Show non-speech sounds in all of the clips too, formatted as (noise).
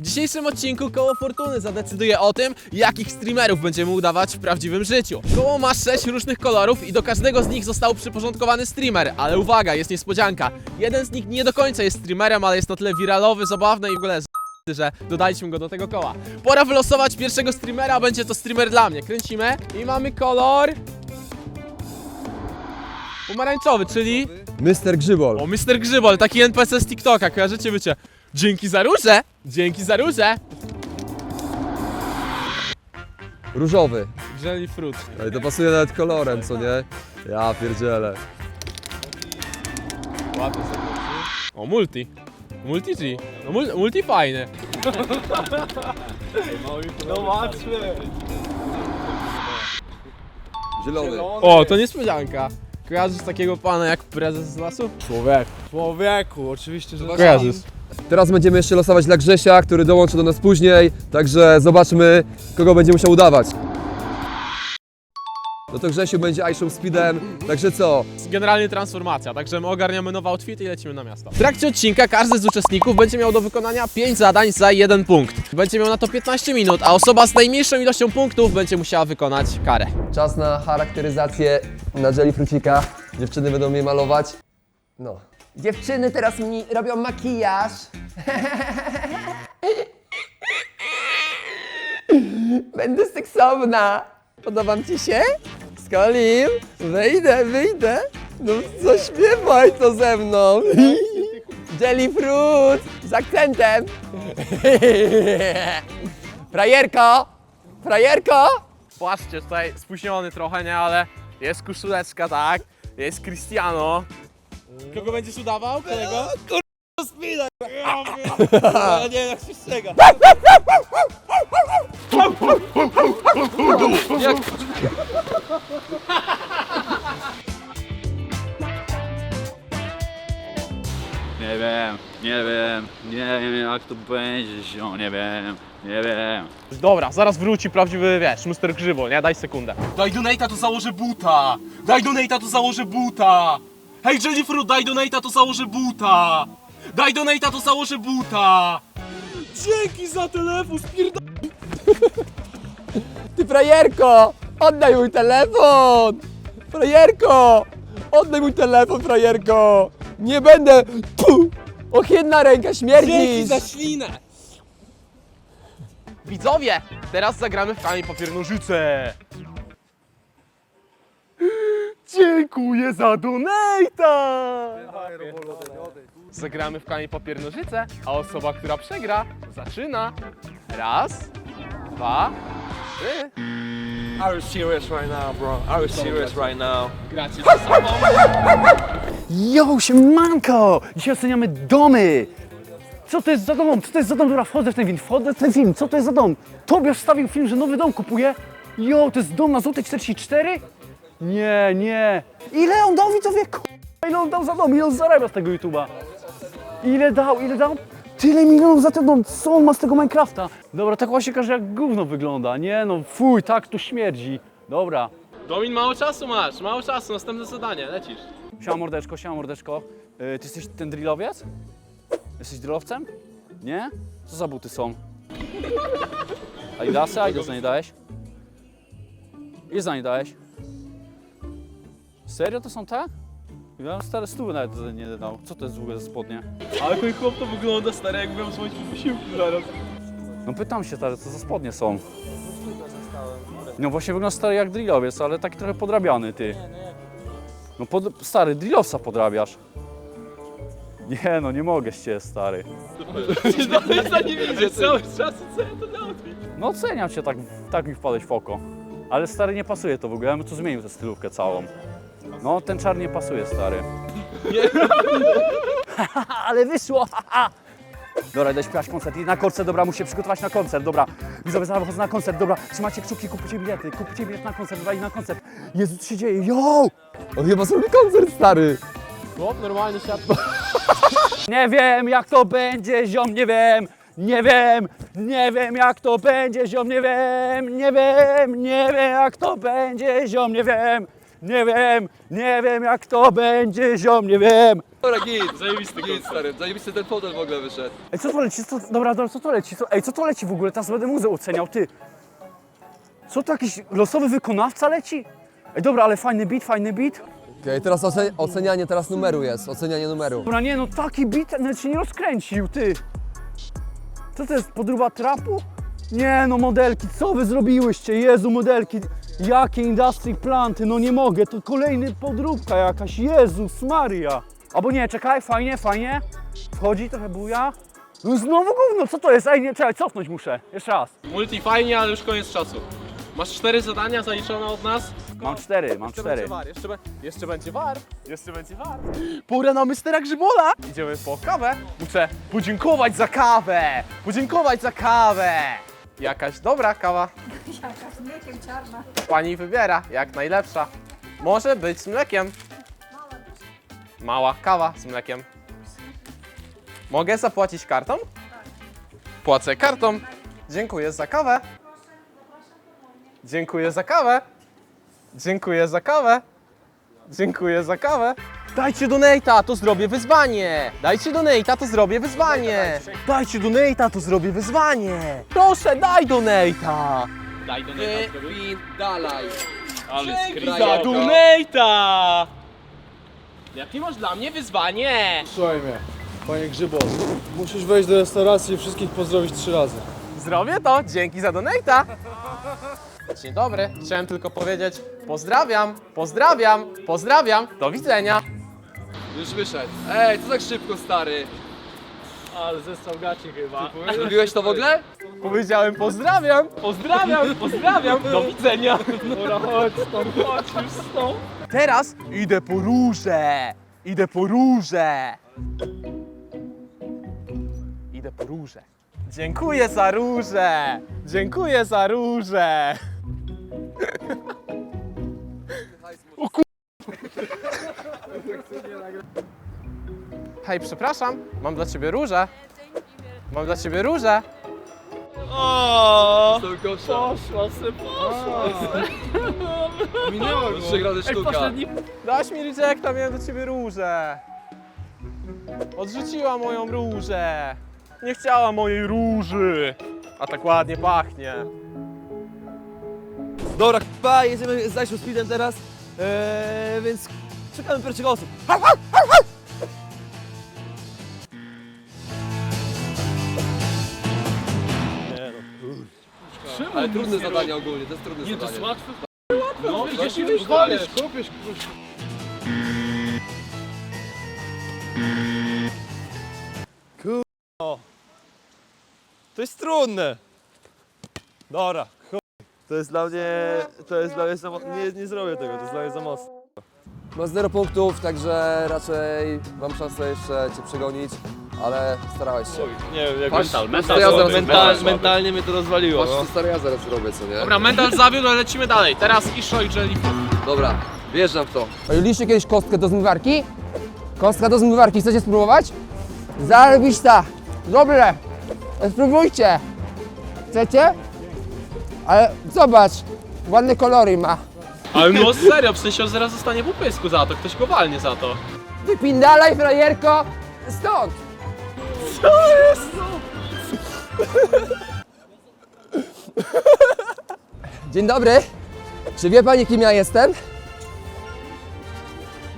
W dzisiejszym odcinku Koło Fortuny zadecyduje o tym, jakich streamerów będziemy udawać w prawdziwym życiu. Koło ma 6 różnych kolorów i do każdego z nich został przyporządkowany streamer, ale uwaga, jest niespodzianka. Jeden z nich nie do końca jest streamerem, ale jest na tyle wiralowy, zabawny i w ogóle że dodaliśmy go do tego koła. Pora wylosować pierwszego streamera, będzie to streamer dla mnie. Kręcimy i mamy kolor... Pomarańczowy, czyli... Mr. Grzybol. O, Mr. Grzybol, taki NPC z TikToka, kojarzycie bycie. Dzięki za róże! Dzięki za róże! Różowy. Jelly fruit. Ej, to pasuje nawet kolorem, co nie? Ja pierdzielę. Ładny O, multi. Multi G. No, mul multi fajny. Zielony. O, to niespodzianka. Kojarzysz takiego pana jak prezes z lasu? Człowiek. Człowieku, oczywiście, że Kojarzysz. Teraz będziemy jeszcze losować dla Grzesia, który dołączy do nas później, także zobaczmy, kogo będzie musiał udawać. No to Grzesiu będzie iShow Speedem, także co? Generalnie transformacja, także my ogarniamy nowe outfity i lecimy na miasto. W trakcie odcinka każdy z uczestników będzie miał do wykonania 5 zadań za jeden punkt. Będzie miał na to 15 minut, a osoba z najmniejszą ilością punktów będzie musiała wykonać karę. Czas na charakteryzację na jelly frucika. Dziewczyny będą mnie malować. No. Dziewczyny teraz mi robią makijaż. Będę seksowna. Podobam ci się? Skolim, wyjdę, wyjdę. No zaśpiewaj to ze mną. Jelly fruit z akcentem. Frajerko, frajerko. Patrzcie, tutaj spóźniony trochę, nie, ale jest koszuleczka, tak? Jest Cristiano. Kogo będziesz udawał? Którego? Ja nie wiem jak się strzega. Nie wiem, nie wiem, nie wiem jak to będzie, zio, nie wiem, nie wiem. Dobra, zaraz wróci prawdziwy, wiesz, Mr. Grzybo, nie? Daj sekundę. Daj donate'a, to założę buta! Daj donate'a, to założę buta! Hej Jellyfruit, daj donate'a, to założę buta! Daj donate'a, to założę buta! Dzięki za telefon, spierd... Ty frajerko! Oddaj mój telefon! Frajerko! Oddaj mój telefon, frajerko! Nie będę... Puh! Ohydna ręka, śmierdzisz! Dzięki za ślinę! Widzowie, teraz zagramy w kamień papier nożyce. Dziękuję za donate'a! Zagramy w kamień papier nożyce, a osoba, która przegra, zaczyna. Raz, dwa, trzy. I was serious right now, bro. I was serious right now. Gracie ze sobą. Yo, siemanko! Dzisiaj oceniamy domy! Co to jest za dom? Co to jest za dom? Dobra, wchodzę w ten film, wchodzę w ten film. Co to jest za dom? Tobiasz wstawił film, że nowy dom kupuje. Yo, to jest dom na złote 44? Nie, nie. Ile on dał widzowie? K***a, Ile on dał za dom? Ile on zarabia z tego YouTube'a? Ile dał? Ile dał? Tyle milionów za ten dom. Co on ma z tego Minecrafta? Dobra, tak właśnie każe jak gówno wygląda. Nie no, fuj, tak tu śmierdzi. Dobra. Domin, mało czasu masz, mało czasu, następne zadanie, lecisz. Siema mordeczko, siema mordeczko. Yy, ty jesteś ten drillowiec? Jesteś drillowcem? Nie? Co za buty są? Adidasy? A ile za nie dałeś? Ile za nie dałeś? Serio to są te? Ja bym stare stówy nawet nie dał. Co to jest w ogóle za spodnie? Ale ten chłop to wygląda stary jak byłem swoim wysiłku zaraz. No pytam się stary, co za spodnie są? No właśnie wygląda stary jak drillowiec, ale taki trochę podrabiany ty. No pod, stary, drillowca podrabiasz. Nie no, nie mogę ciebie stary. Nie (laughs) widzę, cały czas oceniam ten outfit. No oceniam cię, tak, tak mi wpadłeś w oko. Ale stary nie pasuje to w ogóle, ja bym tu zmienił tę stylówkę całą. No ten czar nie pasuje stary. (laughs) Ale wyszło! Dobra, idę śpiewać koncert. I na koncert, dobra, muszę się przygotować na koncert, dobra. Widzowie, zaraz wychodzę na koncert, dobra. Trzymajcie kciuki, kupujcie bilety, kupujcie bilet na koncert, dobra, i na koncert. Jezu, co się dzieje? Yo! On chyba zrobi koncert, stary! Chłop, normalnie siadł. (laughs) Nie wiem jak to będzie, ziom, nie wiem, nie wiem, nie wiem jak to będzie, ziom, nie wiem, nie wiem, nie wiem jak to będzie, ziom, nie wiem, nie wiem, nie wiem jak to będzie, ziom, nie wiem. Dobra, git. Zajebisty git, stary. Zajebisty ten fotel w ogóle wyszedł. Ej, co to leci? Co, dobra, dobra, co to leci? Co, ej, co to leci w ogóle? Teraz będę muzę oceniał, ty. Co to jakiś losowy wykonawca leci? Ej, dobra, ale fajny beat, fajny beat. Okej, teraz oce- ocenianie teraz numeru jest, ocenianie numeru. Dobra, nie no, taki beat nawet się nie rozkręcił, ty. Co to jest, podróba trapu? Nie no, modelki, co wy zrobiłyście? Jezu, modelki, jakie industry planty, no nie mogę, to kolejny podróbka jakaś, Jezus Maria. Albo nie, czekaj, fajnie, fajnie. Wchodzi trochę buja. No znowu gówno, co to jest? Ej, nie, czekaj, cofnąć muszę, jeszcze raz. Multi fajnie, ale już koniec czasu. Masz cztery zadania zaliczone od nas. Mam cztery, mam Jeszcze cztery. będzie war, jeszcze, be, jeszcze będzie war, jeszcze będzie war. Pora na mistera Grzybola! Idziemy po kawę. Muszę podziękować za kawę! Podziękować za kawę! Jakaś dobra kawa. Z mlekiem czarna. Pani wybiera, jak najlepsza. Może być z mlekiem. Mała kawa z mlekiem. Mogę zapłacić kartą? Płacę kartą. Dziękuję za kawę. Dziękuję za kawę. Dziękuję za kawę. Dziękuję za kawę. Dajcie donate'a, to zrobię wyzwanie. Dajcie donate'a, to zrobię wyzwanie. Dajcie donate'a, to zrobię wyzwanie. Proszę, daj donate'a. Daj do dalej. Ale Za donata! Jakie masz dla mnie wyzwanie? Słuchaj mnie, panie Grzybo, musisz wejść do restauracji i wszystkich pozdrowić trzy razy. Zrobię to, dzięki za donate'a. Dzień dobry, chciałem tylko powiedzieć pozdrawiam, pozdrawiam, pozdrawiam, do widzenia. Już wyszedł. Ej, co tak szybko, stary? Ale zestał gaci chyba. Zrobiłeś to w ogóle? Powiedziałem pozdrawiam, pozdrawiam, pozdrawiam, do widzenia. Dobra, chodź stąd, chodź już stąd. Teraz idę po róże, idę po róże. Idę po róże. Dziękuję za róże, dziękuję za róże. O ku... (laughs) Hej, przepraszam, mam dla ciebie różę. Mam dla ciebie różę. O, poszła se, poszła se. (laughs) Minęło go. Trzy razy sztuka. Daś mi rejecta, miałem do ciebie różę. Odrzuciła moją różę. Nie chciała mojej róży. A tak ładnie pachnie. Dobra, k***a, jedziemy z Dajszą Speedem teraz, eee, więc czekamy pierwszych osób. Ale trudne zadanie ogólnie, to jest trudne Nie, to zadanie. jest łatwe. No, idziesz i wyszwalisz. kopiesz, To jest trudne. Dobra, chuj. To jest dla mnie, to jest dla mnie za mo- nie, nie zrobię tego, to jest dla mnie za mocno. Ma zero punktów, także raczej mam szansę jeszcze cię przegonić, ale starałeś się. Nie wiem, jak Mental, mental. To ja zaraz mental, mental, mentalnie mnie to rozwaliło. Patrz, No. co stary ja zaraz zrobię, co nie? Dobra, mental zawiódł, ale lecimy dalej. Teraz Isho i Jellyfish. Dobra, wjeżdżam w to. Jedliście kiedyś kostkę do zmywarki? Kostka do zmywarki, chcecie spróbować? Zarobista! Dobre! Spróbujcie! Chcecie? Ale zobacz, ładne kolory ma. Ale no serio, w sensie on zaraz zostanie po pysku za to, ktoś go walnie za to. Wypindalaj, frajerko! Stąd! Co jest? Dzień dobry. Czy wie pani, kim ja jestem?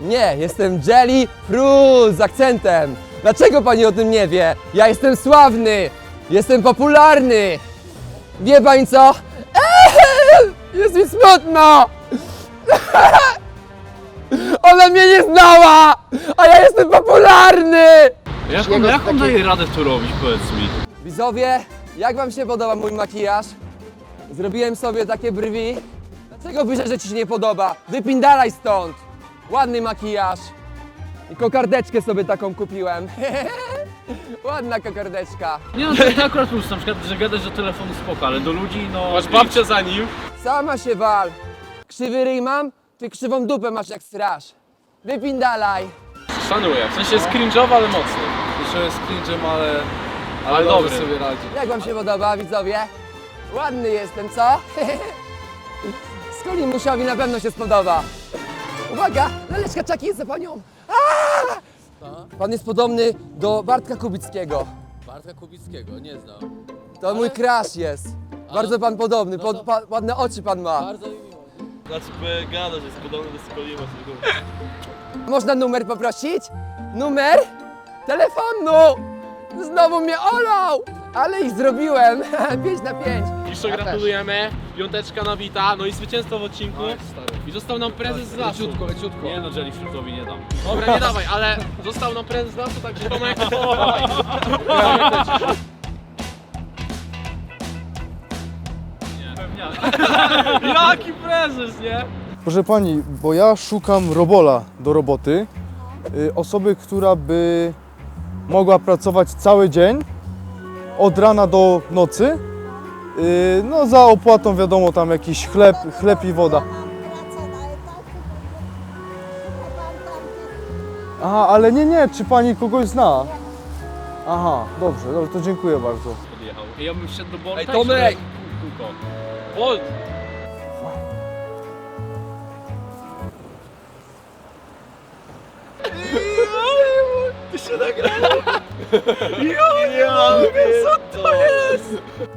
Nie, jestem Jelly Fruit z akcentem. Dlaczego pani o tym nie wie? Ja jestem sławny, jestem popularny. Wie pani co? Eee, jest mi smutno. (laughs) Ona mnie nie znała, a ja jestem popularny. Jak on, jak on daje radę to robić, powiedz mi? Widzowie, jak wam się podoba mój makijaż? Zrobiłem sobie takie brwi. Dlaczego piszesz, że ci się nie podoba? Wypindalaj stąd! Ładny makijaż. I kokardeczkę sobie taką kupiłem. (laughs) Ładna kokardeczka. Nie no, to, to akurat plus, na przykład, że gadasz do telefonu spoko, ale do ludzi, no... Masz babcię za nim. Sama się wal. Krzywy ryj mam? Ty krzywą dupę masz jak straż. Wypindalaj. Szanuję, w sensie jest cringe'owy, ale mocny. Jeszcze jest cringe'em, ale, ale, Ale dobrze dobry. sobie radzi. Jak wam się podoba, widzowie? Ładny jestem, co? (laughs) Skolimusiowi na pewno się spodoba. Uwaga, laleczka czaki jest za panią. Aaa! Pan jest podobny do Bartka Kubickiego. Bartka Kubickiego, nie znam. To mój crush jest. Bardzo pan podobny, No pod, pa, ładne oczy pan ma. Bardzo mi. Znaczy, gada, że jest podobny do Skolima. Można numer poprosić? Numer? Telefonu! Znowu mnie olał! Ale ich zrobiłem! (laughs) 5 na 5. Jeszcze gratulujemy, piąteczka nabita, no i zwycięstwo w odcinku. I został nam prezes z lasu. Leciutko, leciutko. Nie no, Jellyfruitowi nie dam. Dobra, nie dawaj, ale został nam prezes z lasu, także Tomek, (laughs) dawaj. Jaki prezes, nie? Proszę pani, bo ja szukam robola do roboty. Y, Osoby, która by mogła pracować cały dzień, od rana do nocy. Y, No za opłatą wiadomo tam jakiś chleb, chleb i woda. Aha, ale nie, nie, czy pani kogoś zna? Aha, dobrze, dobrze, to dziękuję bardzo. Podjechał. Ja bym wszedł do Bolta Ej, i Tomek! kółko. Bolt!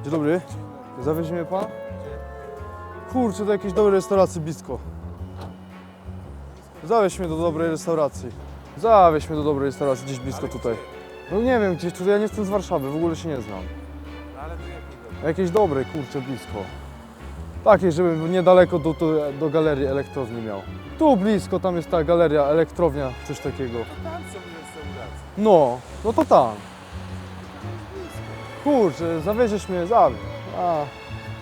Dzień dobry, mnie pan? Kurczę, do jakiejś dobrej restauracji blisko. Zawieź mnie do dobrej restauracji. Zawieź mnie do dobrej restauracji gdzieś blisko tutaj. No nie wiem, gdzieś tutaj, ja nie jestem z Warszawy, w ogóle się nie znam. Jakiejś dobrej, kurczę, blisko. Takiej, żebym niedaleko do, do, do galerii elektrowni miał. Tu blisko, tam jest ta galeria, elektrownia, coś takiego. No, no to tam. Kurczę, zawieziesz mnie, zawieź. A,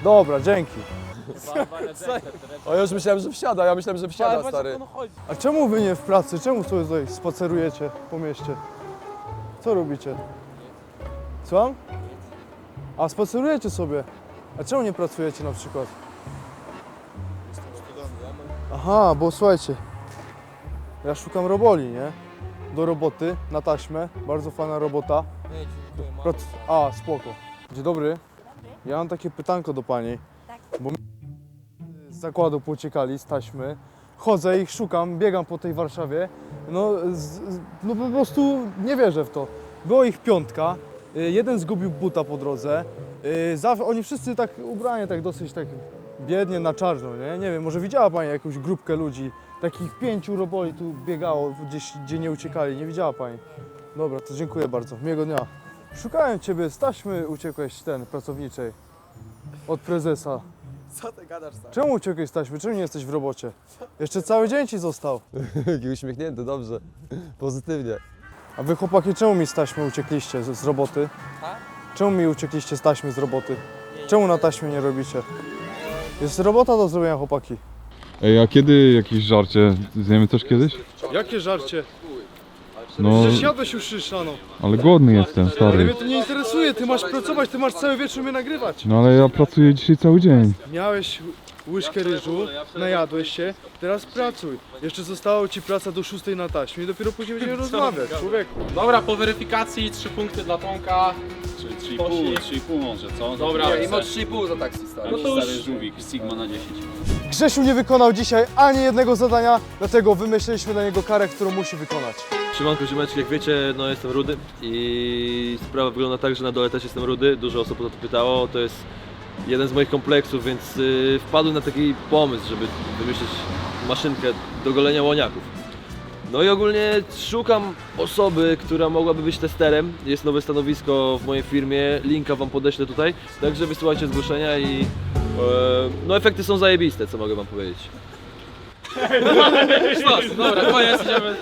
dobra, dzięki. O, już myślałem, że wsiada, ja myślałem, że wsiada, stary. A czemu wy nie w pracy? Czemu sobie tutaj spacerujecie po mieście? Co robicie? Słucham? A spacerujecie sobie. A czemu nie pracujecie na przykład? Aha, bo słuchajcie, ja szukam roboli, nie? Do roboty, na taśmę, bardzo fajna robota. Prac- A, spoko. Dzień dobry. Ja mam takie pytanko do pani. Bo mi z zakładu pouciekali, z taśmy. Chodzę ich szukam, biegam po tej Warszawie. No, z, z, no po prostu nie wierzę w to. Było ich piątka. y, Jeden zgubił buta po drodze. y, Zawsze, oni wszyscy tak ubrani, tak dosyć tak biednie na czarno, nie? Nie wiem, może widziała Pani jakąś grupkę ludzi, takich pięciu roboli tu biegało, gdzieś, gdzie nie uciekali, nie widziała Pani? Dobra, to dziękuję bardzo, miłego dnia. Szukałem Ciebie, z taśmy uciekłeś ten, pracowniczej, od prezesa. Co ty gadasz, stary? Czemu uciekłeś z taśmy? Czemu nie jesteś w robocie? Jeszcze cały dzień Ci został. (laughs) Jaki uśmiechnięty, dobrze. Pozytywnie. A Wy chłopaki, czemu mi z taśmy uciekliście z, z roboty? Czemu mi uciekliście z taśmy z roboty? Czemu na taśmie nie robicie? Jest robota do zrobienia, chłopaki. Ej, a kiedy jakieś żarcie? Zjemy coś kiedyś? Jakie żarcie? No, jadłeś już rano. ale głodny jestem, stary. to nie interesuje, Ty masz pracować, Ty masz cały wieczór mnie nagrywać. No ale ja pracuję dzisiaj cały dzień. Miałeś łyżkę ryżu, najadłeś się, teraz pracuj. Jeszcze została Ci praca do 6 na taśmie i dopiero później będziemy rozmawiać, człowieku. Dobra, po weryfikacji trzy punkty dla Tomka. Czyli 3,5, 3,5 może, co? Dobra, to I ma 3,5 za taksi, stary. No to już- stary żółwik, Sigma na 10. Grzesiu nie wykonał dzisiaj ani jednego zadania, dlatego wymyśliliśmy dla niego karę, którą musi wykonać. Siemanko, ziomeczki, jak wiecie, no jestem rudy i sprawa wygląda tak, że na dole też jestem rudy, dużo osób o to pytało, to jest jeden z moich kompleksów, więc y, wpadłem na taki pomysł, żeby wymyślić maszynkę do golenia łoniaków. No i ogólnie szukam osoby, która mogłaby być testerem, jest nowe stanowisko w mojej firmie, linka wam podeślę tutaj, także wysyłajcie zgłoszenia i e, no efekty są zajebiste, co mogę wam powiedzieć. (laughs) Dobra, koniec, idziemy.